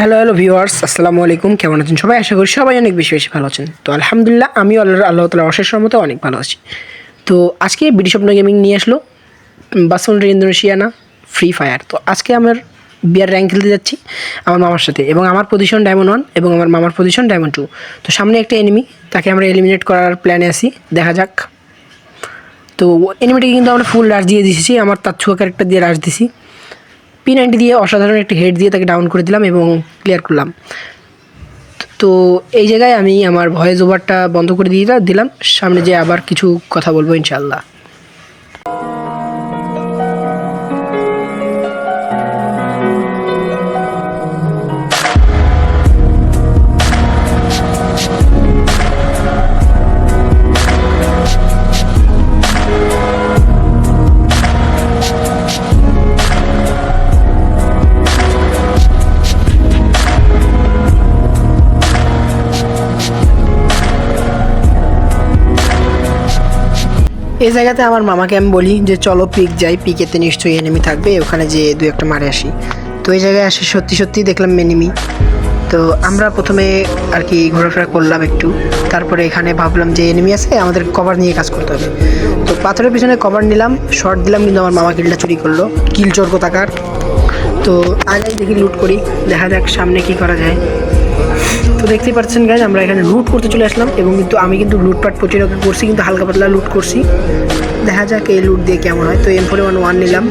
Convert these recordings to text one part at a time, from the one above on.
Hello hello viewers আসসালামু আলাইকুম। কেমন আছেন সবাই? আশা করি সবাই অনেক বেশি বেশি ভালো আছেন। তো আলহামদুলিল্লাহ আমি আল্লাহ আল্লাহ তালা অশেষ মতো অনেক ভালো আছি। তো আজকে বিডি স্বপ্ন গেমিং নিয়ে আসলো। বাসন ইন্দোনেশিয়ানা ফ্রি ফায়ার তো আজকে আমার বিয়ার র্যাঙ্ক খেলতে যাচ্ছি আমার মামার সাথে এবং আমার পজিশন ডায়মন্ড ওয়ান এবং আমার মামার পজিশন ডায়মন্ড টু তো সামনে একটা এনিমি তাকে আমরা এলিমিনেট করার প্ল্যানে আসি দেখা যাক। তো এনিমিটাকে কিন্তু আমরা ফুল রাশ দিয়ে দিয়েছি। আমার তার ছুয়া ক্যারেক্টার দিয়ে রাশ দিছি। পি নাইনটি দিয়ে অসাধারণ একটি হেড দিয়ে তাকে ডাউন করে দিলাম এবং ক্লিয়ার করলাম। তো এই জায়গায় আমি আমার ভয়েস ওভারটা বন্ধ করে দিয়ে দিলাম। সামনে যে আবার কিছু কথা বলব ইনশাল্লাহ এই জায়গাতে আমার মামাকে আমি বলি যে, চলো পিক যাই, পিকেতে নিশ্চয়ই এনিমি থাকবে, ওখানে যে দু একটা মারে আসি। তো এই জায়গায় আসে, সত্যি সত্যি দেখলাম এনিমি তো আমরা প্রথমে আর কি ঘোরাফেরা করলাম একটু। তারপরে এখানে ভাবলাম যে এনিমি আছে, আমাদের কভার নিয়ে কাজ করতে হবে। তো পাথরের পিছনে কভার নিলাম শর্ট দিলাম, কিন্তু আমার মামা কিলটা চুরি করল, কিল চোর কোথাকার তো আগে দেখি লুট করি, দেখা যাক সামনে কি করা যায়। তো দেখতেই পাচ্ছেন গাইজ আমরা এখানে লুট করতে চলে আসলাম এবং কিন্তু আমি কিন্তু লুটপাট প্রচুর করছি, কিন্তু হালকা পাতলা লুট করছি। দেখা যাক এই লুট দিয়ে কেমন হয়। তো এম ফোর ওয়ান ওয়ান নিলাম।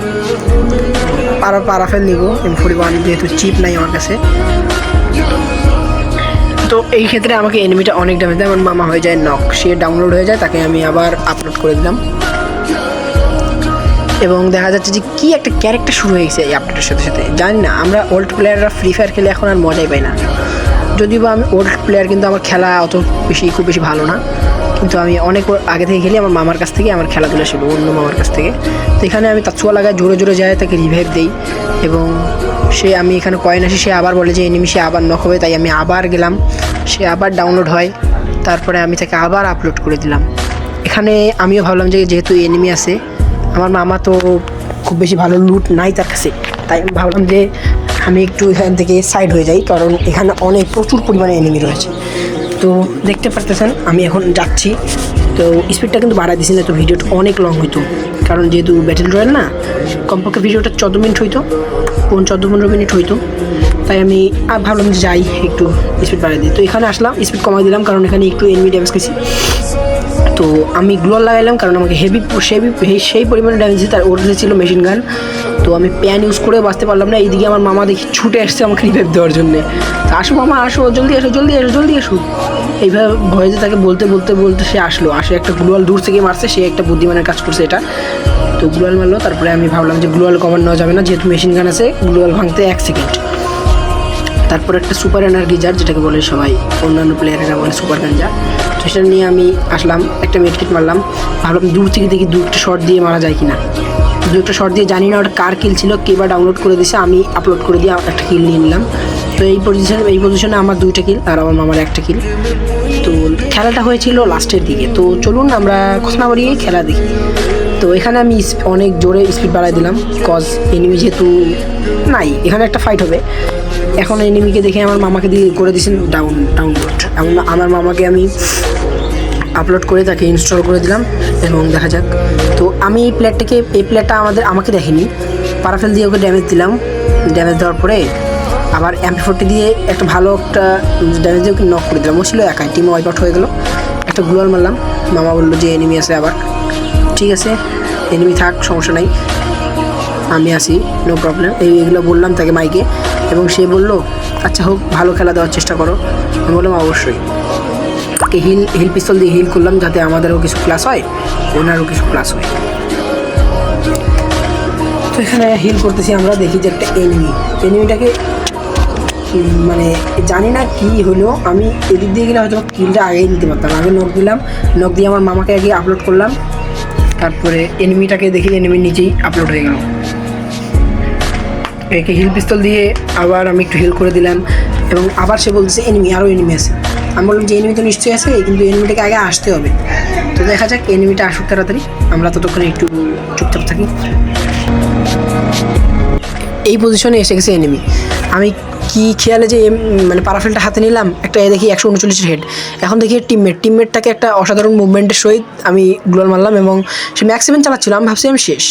পারা পারাফেল নিব। এম ফোর ওয়ান যেহেতু চিপ নাই আমার কাছে। তো এই ক্ষেত্রে আমাকে এনিমিটা অনেক ড্যামেজ দেয়। আমার মামা হয়ে যায় নক সে ডাউনলোড হয়ে যায়, তাকে আমি আবার আপলোড করে দিলাম। এবং দেখা যাচ্ছে যে কী একটা ক্যারেক্টার শুরু হয়ে গেছে এই আপডেটের সাথে সাথে। জানি না, আমরা ওল্ড প্লেয়াররা ফ্রি ফায়ার খেলে এখন আর মজাই পাই না। যদিও বা আমি ওল্ড প্লেয়ার কিন্তু আমার খেলা অত বেশি, খুব বেশি ভালো না। কিন্তু আমি অনেক আগে থেকে খেলি, আমার মামার কাছ থেকে, আমার খেলাধুলা ছিল, অন্য মামার কাছ থেকে। তো এখানে আমি তাৎসুয়া লাগায় জোরে জোরে যায়, তাকে রিভাইভ দিই। এবং সে, আমি এখানে কয়েন আসি, সে আবার বলে যে এনিমি সে আবার নক হবে। তাই আমি আবার গেলাম। সে আবার ডাউনলোড হয়। তারপরে আমি তাকে আবার আপলোড করে দিলাম। এখানে আমিও ভাবলাম যে, যেহেতু এনিমি আছে, আমার মামা তো খুব বেশি ভালো লুট নাই তার কাছে। তাই আমি ভাবলাম যে আমি একটু এখান থেকে সাইড হয়ে যাই, কারণ এখানে অনেক প্রচুর পরিমাণে এনিমি রয়েছে। তো দেখতে পারতেছেন, আমি এখন যাচ্ছি। তো স্পিডটা কিন্তু বাড়াই দিছি না তো ভিডিওটা অনেক লং হইতো। কারণ যেহেতু ব্যাটেল রয়্যাল না, কমপক্ষে ভিডিওটা চোদ্দ মিনিট হইতো কোন চোদ্দ পনেরো মিনিট হইতো। তাই আমি আর ভাবলাম যে যাই, একটু স্পিড বাড়াই দিই। তো এখানে আসলাম স্পিড কমাই দিলাম, কারণ এখানে একটু এনিমি ড্যামেজ খেয়েছি। তো আমি গ্লোয়াল লাগাইলাম কারণ আমাকে হেভি হেভি সেই পরিমাণে ড্যামেজ তার ওর ছিল মেশিন গান তো আমি প্যান ইউজ করে বাঁচতে পারলাম না, এইদিকে আমার মামা দেখি ছুটে আসছে আমাকে রিভাইভ দেওয়ার জন্যে। তো আসো মামা, আসো, জলদি আসো জলদি আসো জলদি আসো। এইভাবে ভয়েতে তাকে বলতে বলতে বলতে সে আসলো। আসে একটা গ্লোয়াল দূর থেকে মারছে, সে একটা বুদ্ধিমানের কাজ করছে এটা। তো গ্লোয়াল মারলো, তারপরে আমি ভাবলাম যে গ্লোয়াল কভার নেওয়া যাবে না, যেহেতু মেশিন গান আছে, গ্লোয়াল ভাঙতে এক সেকেন্ড তারপর একটা সুপার এনার্গিজার যেটাকে বলে সবাই অন্যান্য প্লেয়ারেরা বলে সুপার গান গাঞ্জা তো সেটা নিয়ে আমি আসলাম, একটা মেডকিট মারলাম। ভাবলাম দূর থেকে দেখি দু একটা শর্ট দিয়ে মারা যায় কিনা। দু একটা শর্ট দিয়ে জানি না ওটা কার কিল ছিল, কে বা ডাউনলোড করে দিয়েছে আমি আপলোড করে দিয়ে একটা কিল নিয়ে নিলাম। তো এই পজিশনে এই পজিশনে আমার দুইটা কিল আর আমার মামার একটা কিল তো খেলাটা হয়েছিল লাস্টের দিকে। তো চলুন আমরা না বাড়িয়ে খেলা দেখি। তো এখানে আমি অনেক জোরে স্পিড বাড়াই দিলাম কজ এনিমি যেহেতু নাই, এখানে একটা ফাইট হবে। এখন এনিমিকে দেখে আমার মামাকে দিয়ে করে দিয়েছেন ডাউন ডাউনলোড এমন আমার মামাকে আমি আপলোড করে তাকে ইনস্টল করে দিলাম এবং দেখা যাক। তো আমি এই প্লেয়ারটাকে এই প্লেয়ারটা আমাদের, আমাকে দেখেনি। পারাফেল দিয়ে ওকে ড্যামেজ দিলাম। ড্যামেজ দেওয়ার পরে আবার এমপি ফোরটি দিয়ে একটা ভালো একটা ড্যামেজ দিয়ে ওকে নক করে দিলাম। ও ছিল একাই টিম ওয়াইপ আউট হয়ে গেলো। একটা গ্লোয়াল মারলাম। মামা বলল যে এনিমি আছে আবার। ঠিক আছে এনিমি থাক, সমস্যা নাই। আমি আসি নো প্রবলেম এই এগুলো বললাম তাকে মাইকে, এবং সে বলল আচ্ছা হোক, ভালো খেলা দেওয়ার চেষ্টা করো। আমি বললাম, অবশ্যই। তাকে হিল হিল পিস্তল দিয়ে হিল করলাম, যাতে আমাদেরও কিছু ক্লাস হয়, ওনারও কিছু ক্লাস হয়। তো এখানে হিল করতেছি আমরা, দেখি যে একটা এনিমি এনিমিটাকে মানে জানি না কি হলো, আমি এদিক দিয়ে গেলে হয়তো কিলটা আগেই নিতে পারতাম। আগে নখ দিলাম নখ দিয়ে আমার মামাকে আগে আপলোড করলাম। তারপরে এনিমিটাকে দেখি এনিমি নিজেই আপলোড হয়ে গেল। একে হিল পিস্তল দিয়ে আবার আমি একটু হিল করে দিলাম এবং আবার সে বলছে এনিমি আরও এনিমি আছে। আমি বললাম যে এনিমি তো নিশ্চয়ই আছে, কিন্তু এনিমিটাকে আগে আসতে হবে। তো দেখা যাক এনিমিটা আসুক তাড়াতাড়ি। আমরা ততক্ষণে একটু চুপচাপ থাকি। এই পজিশনে এসে গেছে এনিমি আমি কি খেয়ালে যে মানে পারাফেলটা হাতে নিলাম, একটা এ দেখি একশো উনচল্লিশের হেড এখন দেখি টিমমেট টিমমেটটাকে একটা অসাধারণ মুভমেন্টের সহিত আমি গ্লোয়াল মারলাম এবং সে ম্যাক্সিমাম চালাচ্ছিল। আমি ভাবছি আমি শেষ।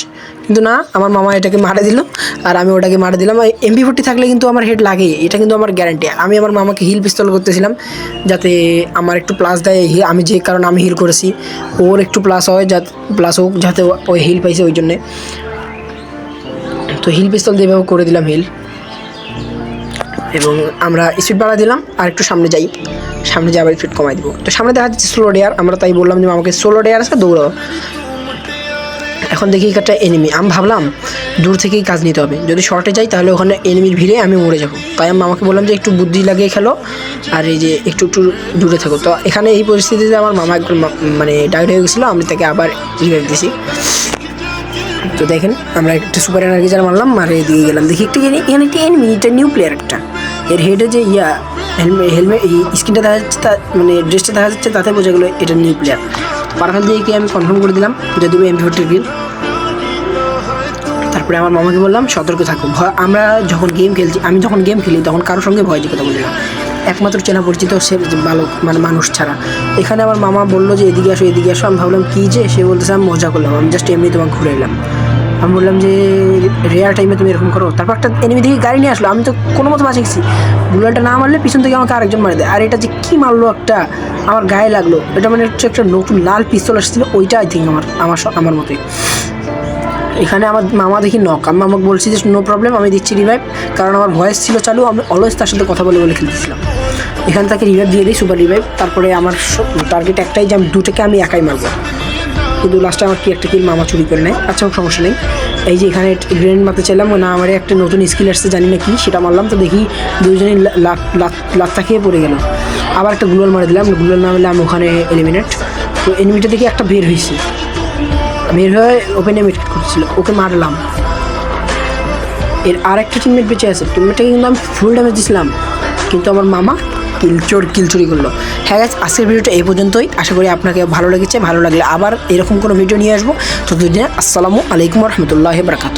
কিন্তু না, আমার মামা এটাকে মারা দিল আর আমি ওটাকে মারা দিলাম। এমপি ফোর্টি থাকলে কিন্তু আমার হেড লাগে এটা কিন্তু আমার গ্যারান্টি আমি আমার মামাকে হিল পিস্তল করতেছিলাম যাতে আমার একটু প্লাস দেয় আমি যে কারণে আমি হিল করেছি, ওর একটু প্লাস হয়, যাতে প্লাস হোক, যাতে ওই হিল পাইছে ওই জন্যে। তো হিল পিস্তল দিয়ে এভাবে করে দিলাম হিল। এবং আমরা স্পিড বাড়া দিলাম, আর একটু সামনে যাই। সামনে যাই আবার স্পিড কমাই দিব। তো সামনে দেখা যাচ্ছে স্লো ডেয়ার আমরা তাই বললাম যে আমাকে স্লো ডেয়ার আছে, দৌড়াও। এখন দেখি একটা এনিমি আমি ভাবলাম, দূর থেকেই কাজ নিতে হবে। যদি শর্টে যাই, তাহলে ওখানে এনিমির ভিড়ে আমি মরে যাব। তাই আমি আমাকে বললাম যে একটু বুদ্ধি লাগিয়ে খেলো, আর এই যে একটু একটু দূরে থাকো। তো এখানে এই পরিস্থিতিতে আমার মামা মানে ডাইড হয়ে গেছিল, আমি তাকে আবার রিভাইভ দিছি। তো দেখেন, আমরা একটা সুপার এনার্জিজার মারলাম মারে দিয়ে গেলাম। দেখি একটা এখানে একটা এনিমি এটা নিউ প্লেয়ার একটা। এর হেডে যে ইয়া হেলমেট হেলমেট স্ক্রিনটা দেখা যাচ্ছে তা মানে ড্রেসটা দেখা যাচ্ছে, তাতে বোঝা গেলো এটা নিউ প্লেয়ার পারফেল দিয়ে কি আমি কনফার্ম করে দিলাম যদি এম ফোর্টির কিল তারপরে আমার মামাকে বললাম, সতর্ক থাকো। ভয় আমরা যখন গেম খেলছি আমি যখন গেম খেলি, তখন কারোর সঙ্গে ভয় দিয়ে কথা বলি না। একমাত্র চেনা পরিচিত, সে যে ভালো মানে মানুষ ছাড়া। এখানে আমার মামা বলল যে, এদিকে আসো এদিকে আসো। আমি ভাবলাম, কী যে? সে বলতেছে, আমি মজা করলাম। আমি জাস্ট এমনি তোমাকে ঘুরে এলাম। আমি বললাম যে রেয়ার টাইমে তুমি এরকম করো। তারপর একটা এনিমি দিকে গাড়ি নিয়ে আসলো। আমি তো কোনো মতো বাঁচে গেছি। বুলারটা না মারলে পিছন থেকে আমাকে আরেকজন মারে দেয়। আর এটা যে কী মারলো একটা, আমার গায়ে লাগল। এটা মানে হচ্ছে একটা নতুন লাল পিস্তল আসছিল। ওইটা আই থিঙ্ক আমার আমার আমার মতোই। এখানে আমার মামা দেখি নক আমি মামাকে বলছি যে নো প্রবলেম আমি দিচ্ছি রিভাইভ কারণ আমার ভয়েস ছিল চালু। আমি অলওয়েজ তার সাথে কথা বলে বলে খেলতেছিলাম। এখানে তাকে রিভাইভ দিয়ে দিই সুপার রিভাইভ তারপরে আমার টার্গেট একটাই যে আমি দুটোকে আমি একাই মারবো। কিন্তু লাস্টে আমার কি একটা কিল মামা চুরি করে নেয়। আচ্ছা সমস্যা নেই। এই যে এখানে গ্রেনেড মারতে চাইলাম, না, আমার একটা নতুন স্কিল আসছে, জানি না কি, সেটা মারলাম, তো দেখি দুজনে লাত্তা খেয়ে পড়ে গেল। আবার একটা গুগল মারে দিলাম গুগল না মারলে ওখানে এলিমিনেট তো এনিমিটা দেখি একটা বের হয়েছে। বের হয়ে ওপেন এমিট করছিল, ওকে মারলাম। এর আর একটা টিমমেট বেঁচে আছে টিমমেটটাকে কিন্তু আমি ফুল ড্যামেজ দিছিলাম। কিন্তু আমার মামা কিলচোর কিলচুরি করল। হ্যাঁ গাছ আজকের ভিডিওটা এই পর্যন্তই। আশা করি আপনাকে ভালো লেগেছে, ভালো লাগলে আবার এরকম কোনো ভিডিও নিয়ে আসব। তো দুদিনে আসসালামু আলাইকুম রহমতুল্লাহ বারকাত